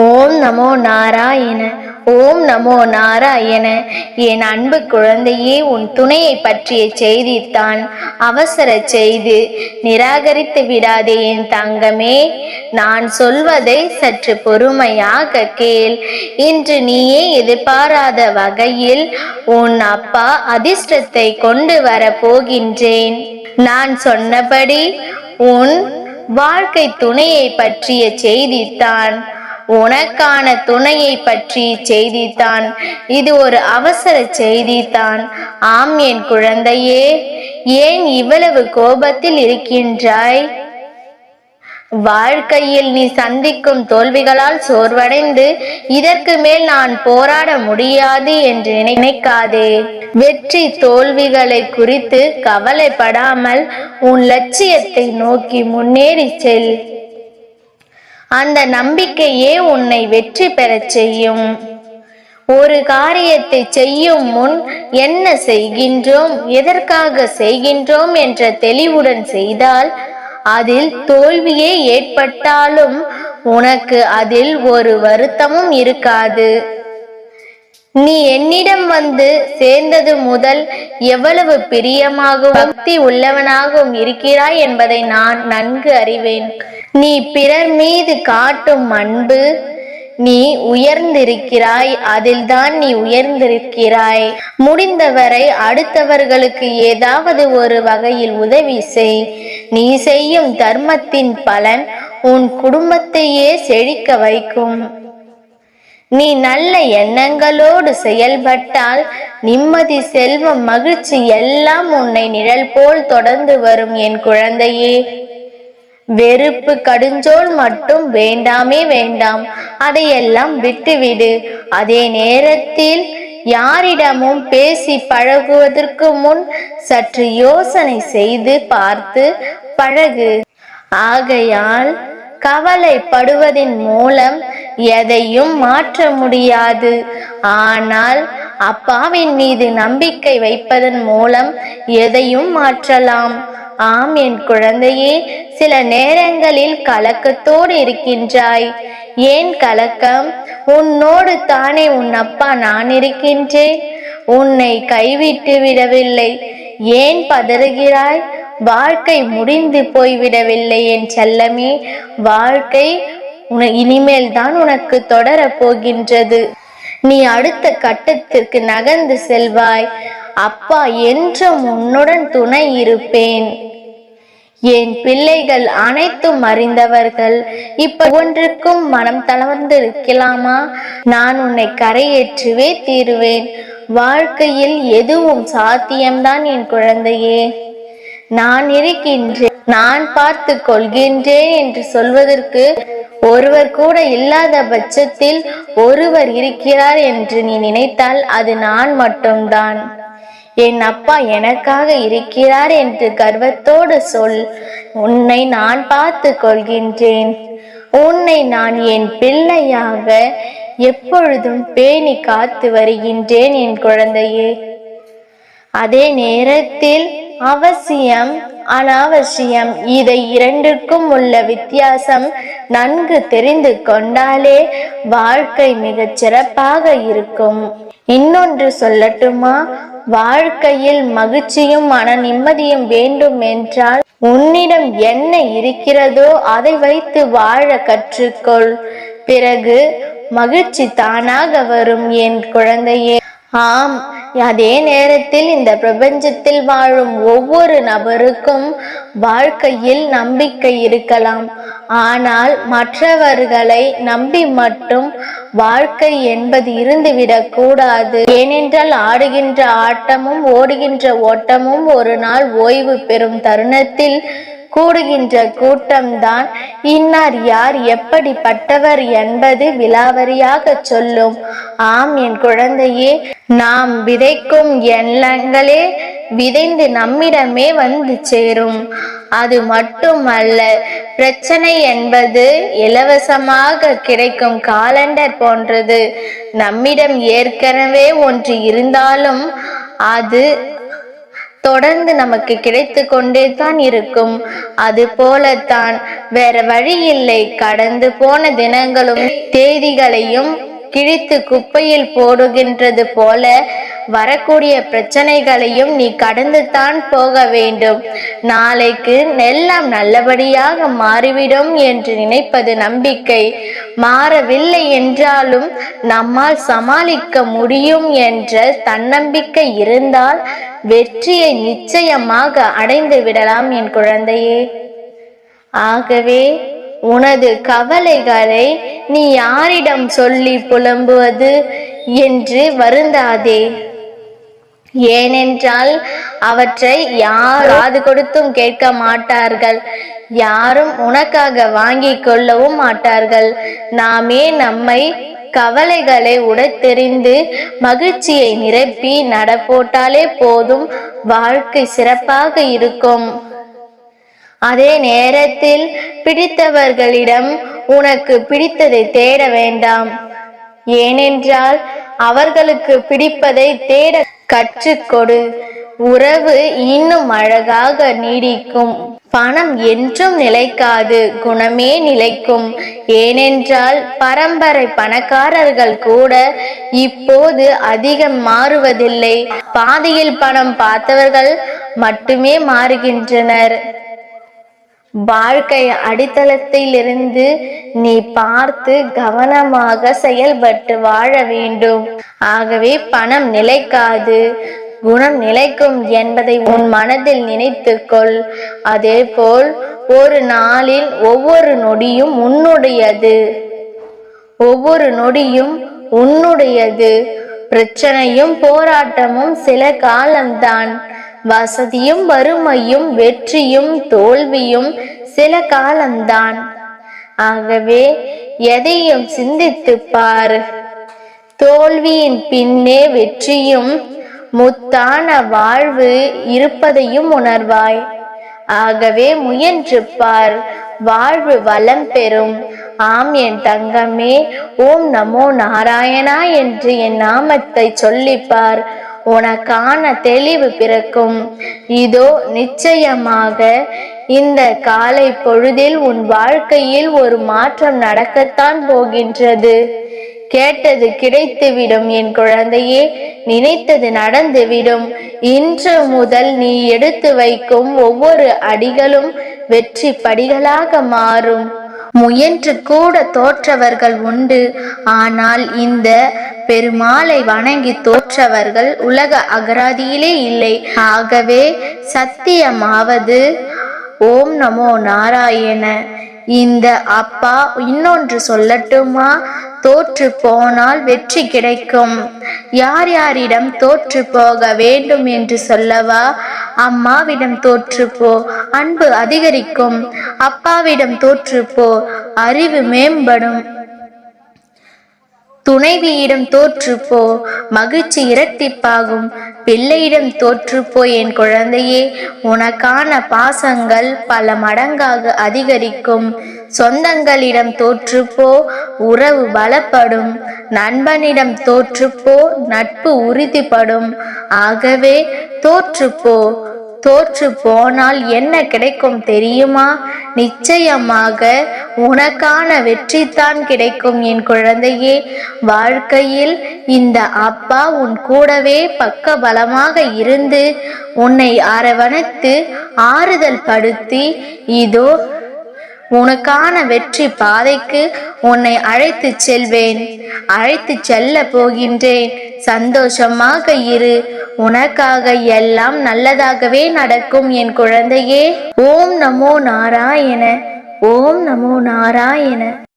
ஓம் நமோ நாராயண ஓம் நமோ நாராயண. என் அன்பு குழந்தையே உன் துணையை பற்றிய செய்தித்தான் அவசர செய்து. நிராகரித்து விடாதே என் தங்கமே நான் சொல்வதை சற்று பொறுமையாக கேள். இன்று நீயே எதிர்பாராத வகையில் உன் அப்பா அதிர்ஷ்டத்தை கொண்டு வர போகின்றேன். நான் சொன்னபடி உன் வாழ்க்கை துணையை பற்றிய செய்தித்தான் உனக்கான துணையை பற்றி செய்தித்தான். இது ஒரு அவசர செய்தித்தான். ஆம் என் குழந்தையே ஏன் இவ்வளவு கோபத்தில் இருக்கின்றாய்? வாழ்க்கையில் நீ சந்திக்கும் தோல்விகளால் சோர்வடைந்து இதற்கு மேல் நான் போராட முடியாது என்று நினைக்காதே. வெற்றி தோல்விகளை குறித்து கவலைப்படாமல் உன் லட்சியத்தை நோக்கி முன்னேறி செல். அந்த நம்பிக்கையே உன்னை வெற்றி பெறச் செய்யும். ஒரு காரியத்தை செய்யும் முன் என்ன செய்கின்றோம் எதற்காக செய்கின்றோம் என்ற தெளிவுடன் செய்தால் அதில் தோல்வியே ஏற்பட்டாலும் உனக்கு அதில் ஒரு வருத்தமும் இருக்காது. நீ என்னிடம் வந்து சேர்ந்தது முதல் எவ்வளவு பிரியமாகவும் பக்தி உள்ளவனாகவும் இருக்கிறாய் என்பதை நான் நன்கு அறிவேன். நீ பிறர் மீது காட்டும் அன்பு நீ உயர்ந்திருக்கிறாய் அதில்தான் நீ உயர்ந்திருக்கிறாய். முடிந்தவரை அடுத்தவர்களுக்கு ஏதாவது ஒரு வகையில் உதவி செய். நீ செய்யும் தர்மத்தின் பலன் உன் குடும்பத்தையே செழிக்க வைக்கும். நீ நல்ல எண்ணங்களோடு செயல்பட்டால் நிம்மதி செல்வம் மகிழ்ச்சி எல்லாம் உன்னை நிழல் போல் தொடர்ந்து வரும் என் குழந்தையே. வெறுப்பு கடுஞ்சோல் மட்டும் வேண்டாமே வேண்டாம். அதையெல்லாம் விட்டுவிடு. அதே நேரத்தில் யாரிடமும் பேசி பழகுவதற்கு முன் சற்று யோசனை செய்து பார்த்து பழகு. ஆகையால் கவலைப்படுவதின் மூலம் எதையும் மாற்ற முடியாது. ஆனால் அப்பாவின் மீது நம்பிக்கை வைப்பதன் மூலம் எதையும் மாற்றலாம். ஆம் என் குழந்தையே சில நேரங்களில் கலக்கத்தோடு இருக்கின்றாய். ஏன் கலக்கம்? உன்னோடு தானே உன் அப்பா நான் இருக்கின்றேன். உன்னை கைவிட்டு விடவில்லை. ஏன் பதறுகிறாய்? வாழ்க்கை முடிந்து போய்விடவில்லை என் செல்லமே. வாழ்க்கை உன இனிமேல் தான் உனக்கு தொடரப் போகின்றது. நீ அடுத்த கட்டத்திற்கு நகர்ந்து செல்வாய். அப்பா என்றும் உன்னுடன் துணை இருப்பேன். என் பிள்ளைகள் அனைத்தும் அறிந்தவர்கள். இப்ப ஒன்றுக்கும் மனம் தளர்ந்து இருக்கலாமா நான் உன்னை கரையேற்றுவே தீருவேன். வாழ்க்கையில் எதுவும் சாத்தியம்தான் என் குழந்தையே. நான் இருக்கின்றேன். நான் பார்த்து கொள்கின்றேன் என்று சொல்வதற்கு ஒருவர் கூட இல்லாத பட்சத்தில் ஒருவர் இருக்கிறார் என்று நீ நினைத்தால் அது நான் மட்டும்தான். என் அப்பா எனக்காக இருக்கிறார் என்று கர்வத்தோடு சொல். உன்னை நான் பார்த்து கொள்கின்றேன். உன்னை நான் என் பிள்ளையாக எப்பொழுதும் பேணி காத்து வருகின்றேன் என் குழந்தையே. அதே நேரத்தில் அவசியம் அனாவசியம் இதை இரண்டுக்கும் உள்ள வித்தியாசம் நன்கு தெரிந்து கொண்டாலே வாழ்க்கை மிகச் சிறப்பாக இருக்கும். இன்னொன்று சொல்லட்டுமா? வாழ்க்கையில் மகிழ்ச்சியும் மன நிம்மதியும் வேண்டும் என்றால் உன்னிடம் என்ன இருக்கிறதோ அதை வைத்து வாழ கற்றுக்கொள். பிறகு மகிழ்ச்சி தானாக வரும் என் குழந்தையே. ஆம் அதே நேரத்தில் இந்த பிரபஞ்சத்தில் வாழும் ஒவ்வொரு நபருக்கும் வாழ்க்கையில் நம்பிக்கை இருக்கலாம். ஆனால் மற்றவர்களை நம்பி மட்டும் வாழ்க்கை என்பது இருந்துவிடக் கூடாது. ஏனென்றால் ஆடுகின்ற ஆட்டமும் ஓடுகின்ற ஓட்டமும் ஒரு நாள் ஓய்வு பெறும் தருணத்தில் கூடுகின்ற கூட்டம்தான். இன்னார் யார் எப்படிப்பட்டவர் என்பது விலாவரியாக சொல்லும். ஆம் என் குழந்தையே நாம் விதைக்கும் எண்ணங்களே விதைந்து நம்மிடமே வந்து சேரும். அது மட்டுமல்ல பிரச்சனை என்பது இலவசமாக கிடைக்கும் காலண்டர் போன்றது. நம்மிடம் ஏற்கனவே ஒன்று இருந்தாலும் அது தொடர்ந்து நமக்கு கிடைத்து கொண்டே தான் இருக்கும். அது போலத்தான் வேற வழி இல்லை கடந்து போன தினங்களும் தேதிகளையும் கிழித்து குப்பையில் போடுகின்றது போல வரக்கூடிய பிரச்சனைகளையும் நீ கடந்து தான் போக வேண்டும். நாளைக்கு எல்லாம் நல்லபடியாக மாறிவிடும் என்று நினைப்பது நம்பிக்கை. மாறவில்லை என்றாலும் நம்மால் சமாளிக்க முடியும் என்ற தன்னம்பிக்கை இருந்தால் வெற்றியை நிச்சயமாக அடைந்து விடலாம் என் குழந்தையே. ஆகவே உனது கவலைகளை நீ யாரிடம் சொல்லி புலம்புவது என்று வருந்தாதே. ஏனென்றால் அவற்றை யார் காது கொடுத்தும் கேட்க மாட்டார்கள். யாரும் உனக்காக வாங்கி கொள்ளவும் மாட்டார்கள். நாமே நம்மை கவலைகளை உடத்தெறிந்து மகிழ்ச்சியை நிரப்பி நடப்போட்டாலே போதும் வாழ்க்கை சிறப்பாக இருக்கும். அதே நேரத்தில் பிடித்தவர்களிடம் உனக்கு பிடித்ததை தேட வேண்டாம். ஏனென்றால் அவர்களுக்கு பிடிப்பதை தேட கற்றுக்கொடு உறவு இன்னும் அழகாக நீடிக்கும். பணம் என்றும் நிலைக்காது குணமே நிலைக்கும். ஏனென்றால் பரம்பரை பணக்காரர்கள் கூட இப்போது அதிகம் மாறுவதில்லை. பாதியில் பணம் பார்த்தவர்கள் மட்டுமே மாறுகின்றனர். வாழ்க்கை அடித்தளத்திலிருந்து நீ பார்த்து கவனமாக செயல்பட்டு வாழ வேண்டும். ஆகவே பணம் நிலைக்காது. குணம் நிலைக்கும் என்பதை உன் மனதில் நினைத்துக்கொள். அதேபோல் ஒரு நாளில் ஒவ்வொரு நொடியும் உன்னுடையது. ஒவ்வொரு நொடியும் உன்னுடையது. பிரச்சனையும் போராட்டமும் சில காலம்தான். வசதியும் வறுமையும் வெற்றியும் தோல்வியும் சில காலம்தான். ஆகவே எதையும் சிந்தித்து பார். தோல்வியின் பின்னே வெற்றியும் முத்தான வாழ்வு இருப்பதையும் உணர்வாய். ஆகவே முயன்று பார் வாழ்வு வளம் பெறும். ஆம் என் தங்கமே ஓம் நமோ நாராயணா என்று என் நாமத்தை சொல்லிப்பார். உனக்கான தெளிவு பிறக்கும். இதோ நிச்சயமாக இந்த காலை பொழுதில் உன் வாழ்க்கையில் ஒரு மாற்றம் நடக்கத்தான் போகின்றது. கேட்டது கிடைத்துவிடும் என் குழந்தையே நினைத்தது நடந்துவிடும். இன்று முதல் நீ எடுத்து வைக்கும் ஒவ்வொரு அடிகளும் வெற்றி படிகளாக மாறும். முயன்று கூட தோற்றவர்கள் உண்டு. ஆனால் இந்த பெருமாளை வணங்கி தோற்றவர்கள் உலக அகராதியிலே இல்லை. ஆகவே சத்தியமாவது ஓம் நமோ நாராயண. இந்த அப்பா இன்னொன்று சொல்லட்டுமா? தோற்று போனால் வெற்றி கிடைக்கும். யார் யாரிடம் தோற்று போக வேண்டும் என்று சொல்லவா? அம்மாவிடம் தோற்று போ அன்பு அதிகரிக்கும். அப்பாவிடம் தோற்று போ அறிவு மேம்படும். துணைவியிடம் தோற்றுப்போ மகிழ்ச்சி இரட்டிப்பாகும். பிள்ளையிடம் தோற்றுப்போ என் குழந்தையே உனக்கான பாசங்கள் பல மடங்காக அதிகரிக்கும். சொந்தங்களிடம் தோற்றுப்போ உறவு பலப்படும். நண்பனிடம் தோற்றுப்போ நட்பு உறுதிப்படும். ஆகவே தோற்றுப்போ தோற்று போனால் என்ன கிடைக்கும் தெரியுமா? நிச்சயமாக உனக்கான வெற்றி தான் கிடைக்கும் என் குழந்தையே. வாழ்க்கையில் இந்த அப்பா உன் கூடவே பக்க பலமாக இருந்து உன்னை அரவணைத்து ஆறுதல் படுத்தி இதோ உனக்கான வெற்றி பாதைக்கு உன்னை அழைத்து செல்வேன். அழைத்து செல்ல போகின்றேன். சந்தோஷமாக இரு. உனக்காக எல்லாம் நல்லதாகவே நடக்கும் என் குழந்தையே. ஓம் நமோ நாராயண. ஓம் நமோ நாராயண.